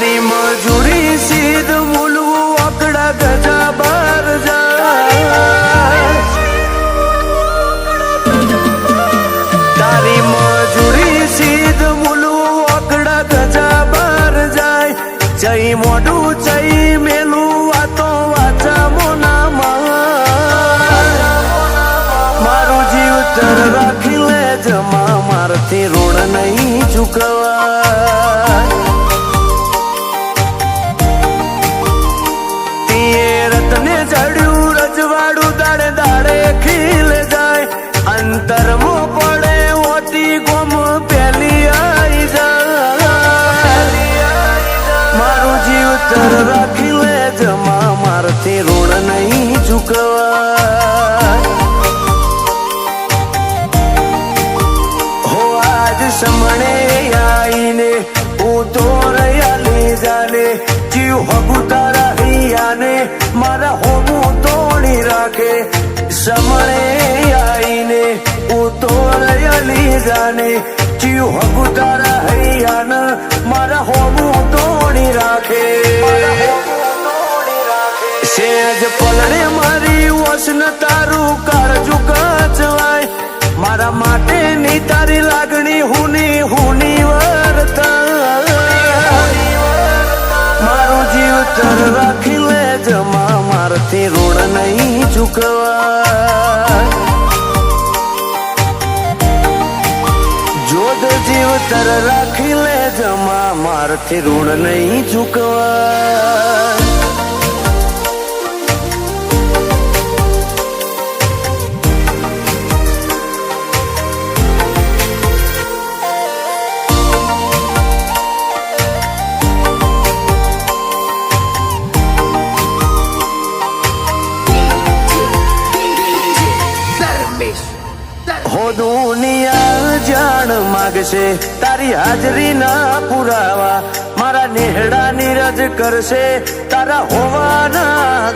તારી મજૂરી સીધ મૂલવું અકડા ગજા બાર જાય. તારી મજૂરી સીધ મૂલવું અકડા ગજા બાર જાય. જઈ મોઢું, જઈ મેલું વાતો વાચા મોનામાં મારું. જીવતર રાખી લે જમા મારથી ઋણ નહીં ચૂકવા જીવતર રાખી લે જમા મારથી ઋણ નહીં ચૂકવા આઈને તો રયાલી જાને જીવ હગુ તારા હૈયાને મારા હોમું તોડી રાખે. સમણે આઈને હું તો લે જાને જીવ હગુ તારા સેજ પલડે મારી વસન તારું કાળજુ કચવાય મારા માટે ની તારી લાગણી હુની હુની વર્તા મારું જીવ તર રાખી લે જમા મારથી ઋણ નહીં ચૂકવા જોધ જીવતર રાખી લે જમા મારથી ઋણ નહીં ચૂકવા હો દુનિયા જાણ માગશે. તારી હાજરી ના પુરાવા મારા નેહડા નીરજ કરશે. તારા હોવાના